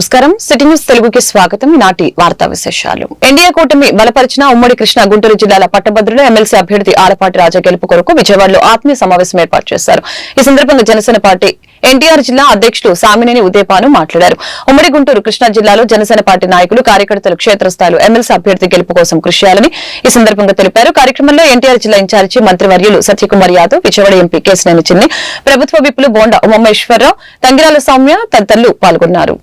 నమస్కారం. City news తెలుగుకి స్వాగతం. నాటి వార్తా విశేషాలు. ఎన్డీఏ కూటమి బలపరిచిన ఉమ్మడి కృష్ణా గుంటూరు జిల్లాల పట్టభద్రులు ఎమ్మెల్సీ అభ్యర్థి ఆలపాటి రాజా గెలుపు కొరకు విజయవాడలో ఆత్మీయ సమావేశం ఏర్పాటు చేశారు. ఈ సందర్భంగా జనసేన పార్టీ ఎన్టీఆర్ జిల్లా అధ్యక్షుడు సామినేని ఉదయపాను మాట్లాడారు. ఉమ్మడి గుంటూరు కృష్ణా జిల్లాలో జనసేన పార్టీ నాయకులు కార్యకర్తలు క్షేత్రస్థాయిలో ఎమ్మెల్సీ అభ్యర్థి గెలుపు కోసం కృషి చేయాలని ఈ సందర్భంగా తెలిపారు. కార్యక్రమంలో ఎన్టీఆర్ జిల్లా ఇన్ఛార్జి మంత్రివర్యులు సత్యకుమార్ యాదవ్ విజయవాడ ఎంపీ కేసినేని చిన్ని ప్రభుత్వ విప్పులు బోండా ఉమమేశ్వరరావు తంగిరాల సౌమ్య తదితరులు పాల్గొన్నారు.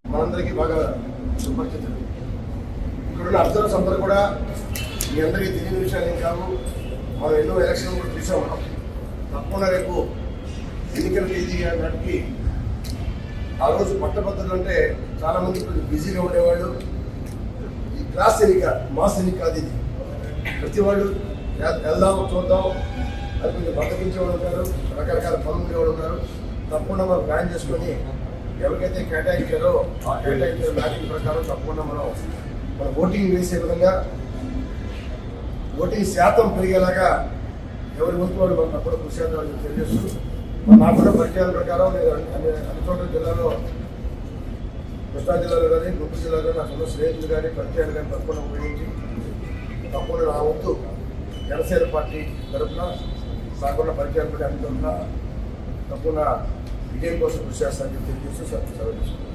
మనం ఎన్నో ఎలక్షన్ కూడా చూసాం తప్పకుండా రేపు ఎన్నికల తేదీ నాటికి ఆ రోజు పట్టభద్రులు అంటే చాలా మంది కొంచెం బిజీగా ఉండేవాళ్ళు. ఈ క్లాస్ ఎన్నిక మాస్ ఎన్నిక కాదు ఇది ప్రతి వాళ్ళు వెళ్దాం చూద్దాం. అది కొంచెం బతకించే ఉన్నారు రకరకాల పనులు ఉండేవాళ్ళు ఉన్నారు తప్పకుండా మనం ప్లాన్ చేసుకొని ఎవరికైతే కేటాయించారో ఆ కేటాయించిన మ్యాచింగ్ ప్రకారం తప్పకుండా మనం మన ఓటింగ్ వేసే విధంగా ఓటింగ్ శాతం పెరిగేలాగా ఎవరి ముందు వాళ్ళు మనం తప్పకుండా కృషి చేద్దామని తెలియజేస్తూ నాకు కూడా పరిచయాల ప్రకారం నేను అన్ని అన్ని చోట్ల జిల్లాలో కృష్ణా జిల్లాలో కానీ గుంటూరు జిల్లాలో కానీ నా సొంత స్నేహితులు కానీ పరిచయాలు కానీ తప్పకుండా ఉపయోగించి తప్పకుండా నా వంతు జనసేన పార్టీ తరఫున నాకున్న పరిచయాలు కూడా అన్ని తరఫున తప్పకుండా విజయం కోసం కృషి చేస్తానని చెప్పి తెలియజేస్తూ సెలవు తీసుకుంటాను.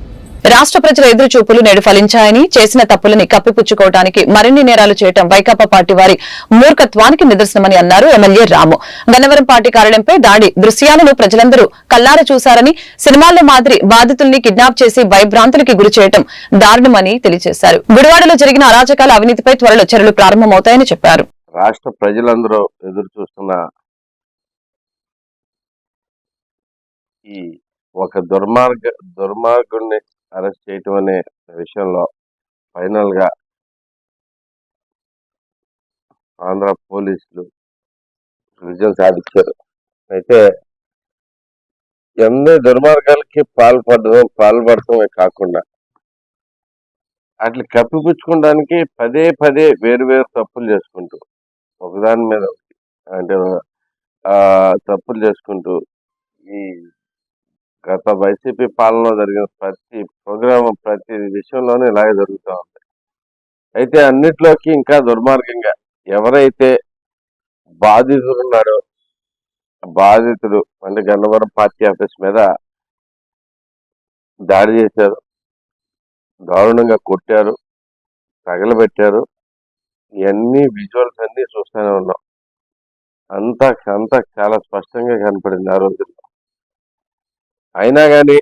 రాష్ట్ర ప్రజల ఎదురు చూపులు నేడు ఫలించాయని చేసిన తప్పులని కప్పిపుచ్చుకోవడానికి మరిన్ని నేరాలు చేయటం వైకాపా పార్టీ వారి మూర్ఖత్వానికి నిదర్శనమని అన్నారు ఎమ్మెల్యే రాము. గన్నవరం పార్టీ కార్యాలయంపై దాడి దృశ్యాలను ప్రజలందరూ కల్లార చూశారని సినిమాల్లో మాదిరి బాధితుల్ని కిడ్నాప్ చేసి భయభ్రాంతులకి గురి చేయడం దారుణమని తెలియజేశారు. గుడివాడలో జరిగిన అరాచకాల అవినీతిపై త్వరలో చర్యలు ప్రారంభమవుతాయని చెప్పారు. రాష్ట్ర ప్రజలందరూ ఎదురు చూస్తున్న ఈ ఒక దుర్మార్గ దుర్మార్గుడిని అరెస్ట్ చేయటం అనే విషయంలో ఫైనల్గా ఆంధ్ర పోలీసులు విజయం సాధించారు అయితే ఎన్ని దుర్మార్గాలకి పాల్పడడం పాల్పడటమే కాకుండా వాటిని కప్పిపుచ్చుకోవడానికి పదే పదే వేరు వేరు తప్పులు చేసుకుంటూ ఒకదాని మీద ఒకటి అంటే తప్పులు చేసుకుంటూ ఈ గత వైసీపీ పాలనలో జరిగిన ప్రతి ప్రోగ్రామ్ ప్రతి విషయంలోనూ ఇలాగే జరుగుతూ ఉంది. అయితే అన్నిట్లోకి ఇంకా దుర్మార్గంగా ఎవరైతే బాధితులు ఉన్నారో బాధితుడు అంటే గన్నవరం పార్టీ ఆఫీస్ మీద దాడి చేశారు. దారుణంగా కొట్టారు తగలబెట్టారు. ఇవన్నీ విజువల్స్ అన్నీ చూస్తూనే ఉన్నాం. అంతా అంతా చాలా స్పష్టంగా కనపడింది ఆ రోజుల్లో. అయినా కానీ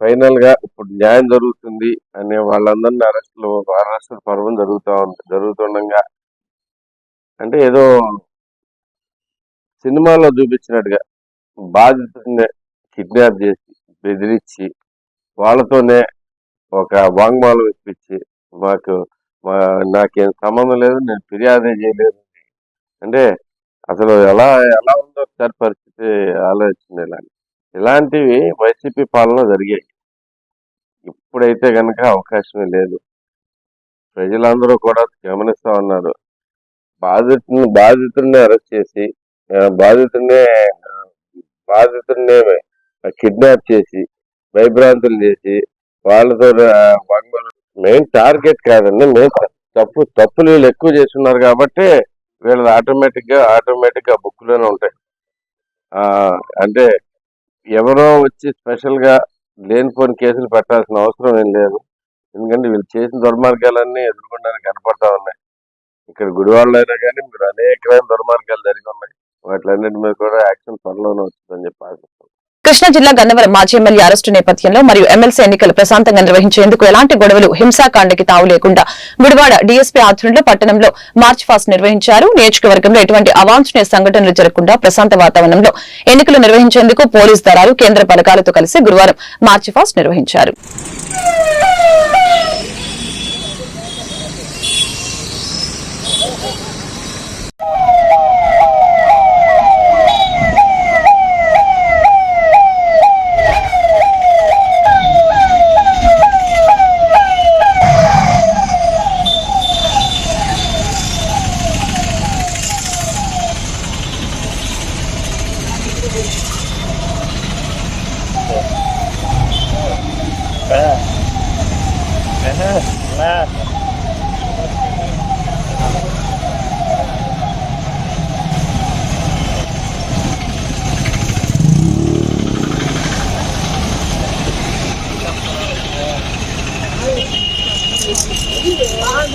ఫైనల్గా ఇప్పుడు న్యాయం జరుగుతుంది అనే వాళ్ళందరినీ అరెస్టులు అరెస్ట్ పర్వం జరుగుతూ ఉంది జరుగుతుండగా అంటే ఏదో సినిమాలో చూపించినట్టుగా బాధితుడిని కిడ్నాప్ చేసి బెదిరించి వాళ్ళతోనే ఒక వాంగ్మాలు ఇప్పించి మాకు మా నాకేం సంబంధం లేదు నేను ఫిర్యాదే చేయలేదు అంటే అసలు ఎలా ఎలా ఉందో ఒకసారి పరిస్థితి ఆలోచన ఇలాంటి ఇలాంటివి వైసీపీ పాలన జరిగాయి. ఇప్పుడైతే కనుక అవకాశమే లేదు. ప్రజలందరూ కూడా గమనిస్తా ఉన్నారు. బాధితుని బాధితుడిని అరెస్ట్ చేసి బాధితుడినే బాధితుడిని బాధితుడిని కిడ్నాప్ చేసి భయభ్రాంతులు చేసి వాళ్ళతో మెయిన్ టార్గెట్ కాదండి. మెయిన్ తప్పు తప్పులు వీళ్ళు ఎక్కువ చేస్తున్నారు కాబట్టి వీళ్ళది ఆటోమేటిక్గా ఆటోమేటిక్గా బుక్లోనే ఉంటాయి. అంటే ఎవరో వచ్చి స్పెషల్గా లేనిపోని కేసులు పెట్టాల్సిన అవసరం ఏం లేదు. ఎందుకంటే వీళ్ళు చేసిన దుర్మార్గాలన్నీ ఎదుర్కొనడానికి కనపడతా ఉన్నాయి. ఇక్కడ గుడివాళ్ళు అయినా కానీ మీరు అనేకమైన దుర్మార్గాలు జరిగి ఉన్నాయి. వాటిలన్నిటి మీద కూడా యాక్షన్ త్వరలోనే వచ్చిందని చెప్పి ఆశిస్తున్నాను కృష్ణా జిల్లా గన్నవరం మాజీ ఎమ్మెల్యే అరెస్టు నేపథ్యంలో మరియు ఎమ్మెల్సీ ఎన్నికలు ప్రశాంతంగా నిర్వహించేందుకు ఎలాంటి గొడవలు హింసాకాండకి తావు లేకుండా గుడివాడ డీఎస్పీ ఆధ్వర్యంలో పట్టణంలో మార్చ్ ఫాస్ట్ నిర్వహించారు. నియోజకవర్గంలో ఎటువంటి అవాంఛనీయ సంఘటనలు జరగకుండా ప్రశాంత వాతావరణంలో ఎన్నికలు నిర్వహించేందుకు పోలీస్ దళాలు కేంద్ర బలగాలతో కలిసి గురువారం మార్చ్ ఫాస్ట్ నిర్వహించారు.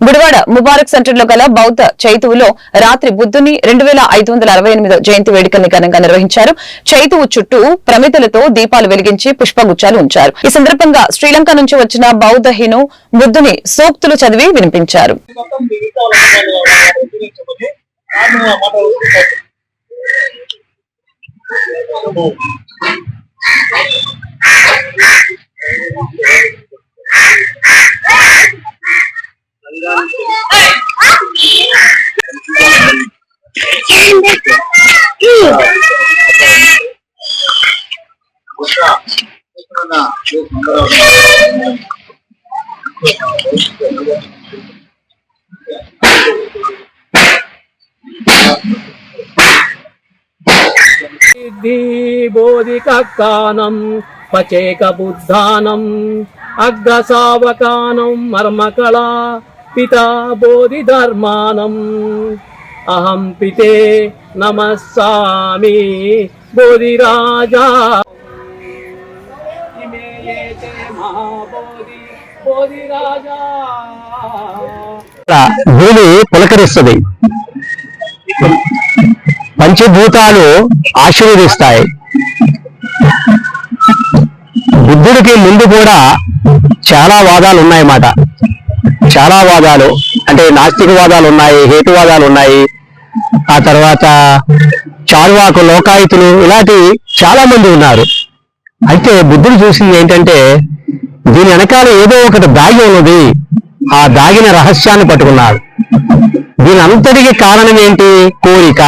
గుడివాడ ముబారక్ సెంటర్లో గల బౌద్ధ చైతువులో రాత్రి బుద్ధుని రెండు వేల ఐదు వందల అరవై ఎనిమిదో జయంతి వేడుకల్ని ఘనంగా నిర్వహించారు. చైతువు చుట్టూ ప్రమితులతో దీపాలు వెలిగించి పుష్పగుచ్చాలు ఉంచారు. ఈ సందర్భంగా శ్రీలంక నుంచి వచ్చిన బౌద్ధ హిను బుద్ధుని సూక్తులు చదివి వినిపించారు. బోధికానం పచేక బుద్ధానం అగ్రసావకానం మర్మకళా పితా బోధి ధర్మానం అహం పితే నమస్సామి మహాబోధి బోధిరాజా భూమి పులకరిస్తుంది. పంచభూతాలు ఆశీర్వదిస్తాయి. బుద్ధుడికి ముందు కూడా చాలా వాదాలు ఉన్నాయన్నమాట. చాలా వాదాలు అంటే నాస్తికవాదాలు ఉన్నాయి హేతువాదాలు ఉన్నాయి. ఆ తర్వాత చారువాకు లోకాయుతులు ఇలాంటి చాలా మంది ఉన్నారు. అయితే బుద్ధుడు చూసింది ఏంటంటే దీని వెనకాల ఏదో ఒకటి దాగి ఉన్నది. ఆ దాగిన రహస్యాన్ని పట్టుకున్నాడు. దీని అంతటికి కారణం ఏంటి? కోరిక.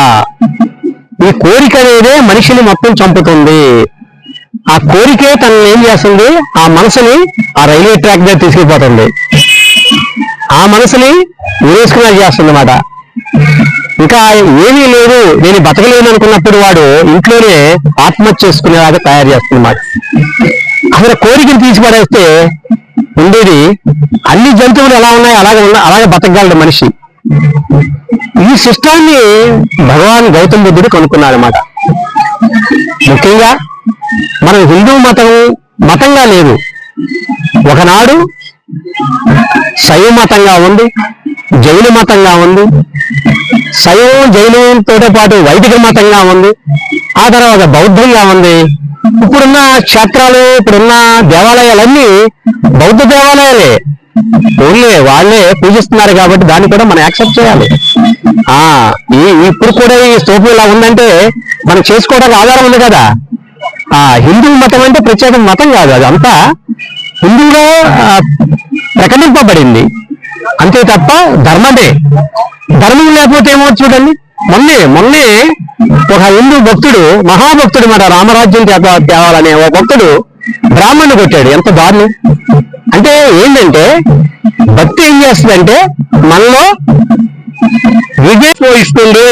ఈ కోరిక అనేదే మనిషిని మొత్తం చంపుతుంది. ఆ కోరికే తనని ఏం చేస్తుంది? ఆ మనసుని ఆ రైల్వే ట్రాక్ మీద తీసుకుపోతుంది. ఆ మనసుని ఉరేసుకున్నా చేస్తుంది అన్నమాట ఇంకా ఏమీ లేదు నేను బతకలేను అనుకున్నప్పుడు వాడు ఇంట్లోనే ఆత్మహత్య చేసుకునేలాగా తయారు చేస్తున్నమాట అసలు కోరికను తీసిపడేస్తే ఉండేది అన్ని జంతువులు ఎలా ఉన్నాయో అలాగే ఉన్నా అలాగే బతకగలడు మనిషి. ఈ సిస్టాన్ని భగవాన్ గౌతమ బుద్ధుడు కనుక్కున్నాడనమాట ముఖ్యంగా మనం హిందూ మతం మతంగా లేదు. ఒకనాడు శైవ మతంగా ఉంది జైన మతంగా ఉంది శైవం జైనంతో పాటు వైదిక మతంగా ఉంది ఆ తర్వాత బౌద్ధంగా ఉంది. ఇప్పుడున్న క్షేత్రాలు ఇప్పుడున్న దేవాలయాలన్నీ బౌద్ధ దేవాలయాలే. ఓన్లీ వాళ్ళే పూజిస్తున్నారు కాబట్టి దాన్ని కూడా మనం యాక్సెప్ట్ చేయాలి. ఆ ఈ ఇప్పుడు కూడా ఈ స్తూపం ఇలా ఉందంటే మనం చేసుకోవడానికి ఆధారం ఉంది కదా. ఆ హిందూ మతం అంటే ప్రత్యేక మతం కాదు అది అంతా హిందువుగా ప్రకటింపబడింది. అంతే తప్ప ధర్మమే ధర్మం లేకపోతే ఏమో చూడండి. మొన్నే మొన్నే ఒక హిందూ భక్తుడు మహాభక్తుడు మన రామరాజ్యం తేవాలనే ఒక భక్తుడు బ్రాహ్మణుడు కొట్టాడు. ఎంత దారుణం. అంటే ఏంటంటే భక్తి ఏం చేస్తుందంటే మనలో విజయం పోయిస్తుంది.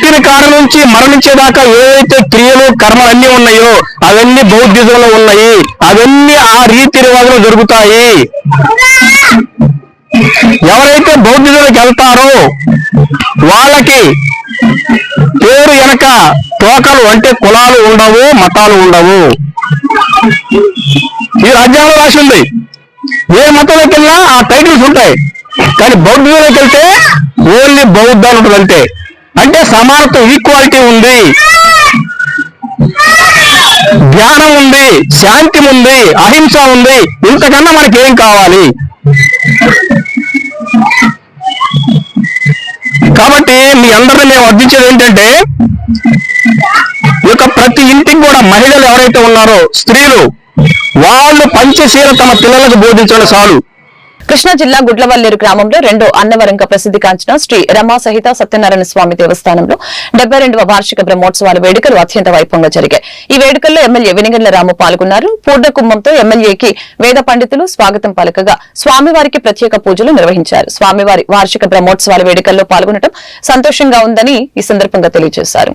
పుట్టిన కాడ నుంచి మరణించేదాకా ఏవైతే క్రియలు కర్మలు అన్ని ఉన్నాయో అవన్నీ బౌద్ధిజంలో ఉన్నాయి. అవన్నీ ఆ రీతి రివాజులు జరుగుతాయి. ఎవరైతే బౌద్ధిజంలోకి వెళ్తారో వాళ్ళకి పేరు వెనక తోకలు అంటే కులాలు ఉండవు మతాలు ఉండవు. ఈ రాజ్యాంగంలో రాసి ఉంది. ఏ మతంలోకి వెళ్ళినా ఆ టైటిల్స్ ఉంటాయి. కానీ బౌద్ధంలోకి వెళ్తే ఓన్లీ బౌద్ధాలు ఉంటుంది అంతే అంటే సమానత్వం ఈక్వాలిటీ ఉంది. జ్ఞానం ఉంది శాంతి ఉంది అహింస ఉంది. ఇంతకన్నా మనకి ఏం కావాలి? కాబట్టి మీ అందరిని మేము అర్థించేది ఏంటంటే ఇక ప్రతి ఇంటికి కూడా మహిళలు ఎవరైతే ఉన్నారో స్త్రీలు వాళ్ళు పంచశీల తమ పిల్లలకు బోధించడం చాలు. కృష్ణా జిల్లా గుడ్లవల్లేరు గ్రామంలో రెండో అన్నవరంగా ప్రసిద్ధిగాంచిన శ్రీ రమా సహిత సత్యనారాయణ స్వామి దేవస్థానంలో డెబ్బై రెండవ వార్షిక బ్రహ్మోత్సవాల వేడుకలు అత్యంత వైభవంగా జరిగాయి. ఈ వేడుకల్లో ఎమ్మెల్యే వెనిగండ్ల రాము పాల్గొన్నారు. పూర్ణ కుంభంతో ఎమ్మెల్యేకి వేద పండితులు స్వాగతం పలకగా స్వామివారికి ప్రత్యేక పూజలు నిర్వహించారు. స్వామివారి వార్షిక బ్రహ్మోత్సవాల వేడుకల్లో పాల్గొనడం సంతోషంగా ఉందని ఈ సందర్భంగా తెలియజేశారు.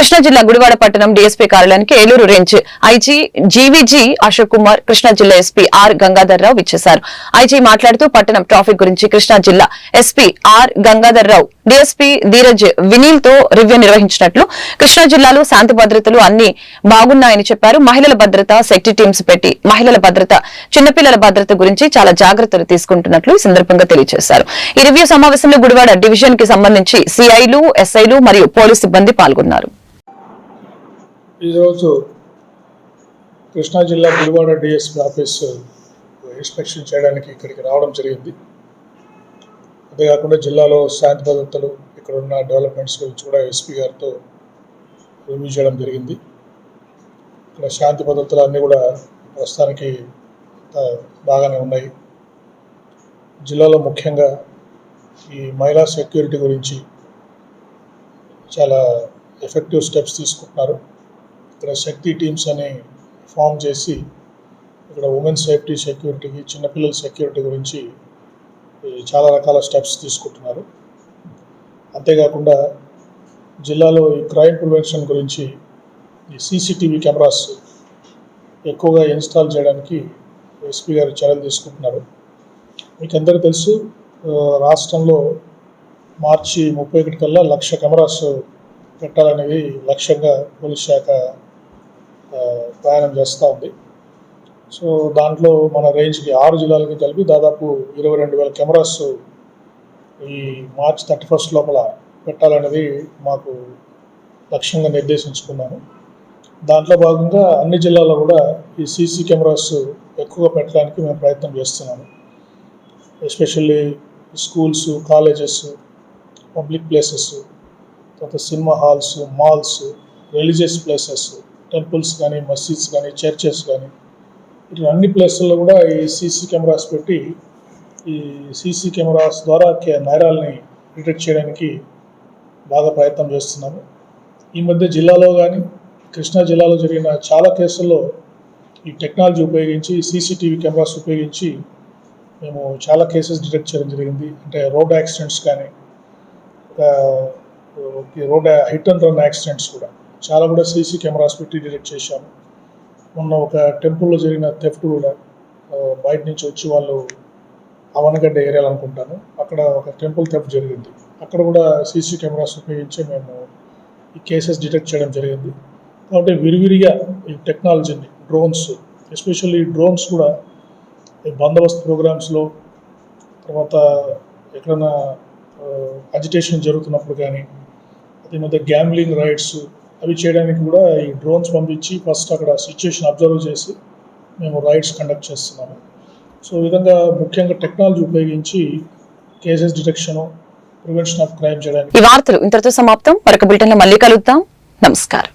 కృష్ణా జిల్లా గుడివాడ పట్టణం డీఎస్పీ కార్యాలయానికి Eluru range IG GVG Ashok Kumar Krishna జిల్లా ఎస్పీ ఆర్ గంగాధర్ రావు విచ్చేశారు. ఐజీ మాట్లాడుతూ పట్టణం ట్రాఫిక్ గురించి కృష్ణా జిల్లా SP R Gangadhar Rao DSP Dheeraj వినీల్తో review నిర్వహించినట్లు కృష్ణా జిల్లాలో శాంతి భద్రతలు అన్ని బాగున్నాయని చెప్పారు. మహిళల భద్రత సెక్టీ టీమ్స్ పెట్టి మహిళల భద్రత చిన్నపిల్లల భద్రత గురించి చాలా జాగ్రత్తలు తీసుకుంటున్నట్లు ఈ సందర్భంగా తెలియజేశారు. ఈ రివ్యూ సమావేశంలో గుడివాడ డివిజన్కి సంబంధించి సిఐలు ఎస్ఐలు మరియు పోలీసు సిబ్బంది పాల్గొన్నారు. ఈరోజు కృష్ణా జిల్లా గుడివాడ డిఎస్పీ ఆఫీస్ ఇన్స్పెక్షన్ చేయడానికి ఇక్కడికి రావడం జరిగింది. అంతేకాకుండా జిల్లాలో శాంతి భద్రతలు ఇక్కడ ఉన్న డెవలప్మెంట్స్ గురించి కూడా ఎస్పీ గారితో రివ్యూ చేయడం జరిగింది. ఇక్కడ శాంతి భద్రతలు అన్నీ కూడా ప్రస్తుతానికి బాగానే ఉన్నాయి. జిల్లాలో ముఖ్యంగా ఈ మహిళా సెక్యూరిటీ గురించి చాలా ఎఫెక్టివ్ స్టెప్స్ తీసుకుంటున్నారు. ఇక్కడ శక్తి టీమ్స్ అని ఫామ్ చేసి ఇక్కడ ఉమెన్ సేఫ్టీ సెక్యూరిటీకి చిన్నపిల్లల సెక్యూరిటీ గురించి చాలా రకాల స్టెప్స్ తీసుకుంటున్నారు. అంతేకాకుండా జిల్లాలో ఈ క్రైమ్ ప్రివెన్షన్ గురించి ఈ సీసీటీవీ కెమెరాస్ ఎక్కువగా ఇన్స్టాల్ చేయడానికి ఎస్పీ గారు చర్యలు తీసుకుంటున్నారు. మీకు అందరికీ తెలుసు రాష్ట్రంలో మార్చి ముప్పై ఒకటి కల్లా లక్ష కెమెరాస్ పెట్టాలనేది లక్ష్యంగా పోలీస్ శాఖ ప్రయాణం చేస్తూ ఉంది. సో దాంట్లో మన రేంజ్కి ఆరు జిల్లాలకి కలిపి దాదాపు ఇరవై రెండు వేల కెమెరాస్ ఈ మార్చ్ థర్టీ ఫస్ట్ లోపల పెట్టాలనేది మాకు లక్ష్యంగా నిర్దేశించుకున్నాను. దాంట్లో భాగంగా అన్ని జిల్లాల్లో కూడా ఈ సీసీ కెమెరాస్ ఎక్కువగా పెట్టడానికి మేము ప్రయత్నం చేస్తున్నాము. Especially schools colleges public places తర్వాత cinema halls malls religious places temples కానీ మసీద్స్ కానీ చర్చెస్ కానీ ఇట్లా అన్ని ప్లేసుల్లో కూడా ఈ సీసీ కెమెరాస్ పెట్టి ఈ సీసీ కెమెరాస్ ద్వారా కే- నేరాలని డిటెక్ట్ చేయడానికి బాగా ప్రయత్నం చేస్తున్నాము. ఈ మధ్య జిల్లాలో కానీ కృష్ణా జిల్లాలో జరిగిన చాలా కేసుల్లో ఈ టెక్నాలజీ ఉపయోగించి సీసీటీవీ కెమెరాస్ ఉపయోగించి మేము చాలా కేసెస్ డిటెక్ట్ చేయడం జరిగింది. అంటే రోడ్ యాక్సిడెంట్స్ కానీ road hit and run accidents కూడా. చాలా కూడా సీసీ కెమెరాస్ పెట్టి డిటెక్ట్ చేశాము. మొన్న ఒక టెంపుల్లో జరిగిన థెఫ్ట్ కూడా బయట నుంచి వచ్చి వాళ్ళు అవనగడ్డ ఏరియాలు అనుకుంటాను. అక్కడ ఒక టెంపుల్ థెఫ్ట్ జరిగింది. అక్కడ కూడా సీసీ కెమెరాస్ ఉపయోగించి మేము ఈ కేసెస్ డిటెక్ట్ చేయడం జరిగింది. కాబట్టి విరివిరిగా ఈ టెక్నాలజీని డ్రోన్స్ ఎస్పెషల్లీ డ్రోన్స్ కూడా ఈ బందోబస్తు ప్రోగ్రామ్స్లో తర్వాత ఎక్కడైనా అజిటేషన్ జరుగుతున్నప్పుడు కానీ అదే మధ్య గ్యాంబ్లింగ్ రైడ్స్ అవి చేయడానికి కూడా ఈ డ్రోన్స్ పంపించి ఫస్ట్ అక్కడ సిచ్యుయేషన్ అబ్జర్వ్ చేసి మేము రైడ్స్ కండక్ట్ చేస్తున్నాము. సో ఈ విధంగా ముఖ్యంగా టెక్నాలజీ ఉపయోగించి cases detection prevention of crime చేయడానికి. ఈ వార్తలు ఇంతటితో సమాప్తం. మరొక బులెటిన్ మళ్ళీ కలుద్దాం. నమస్కారం.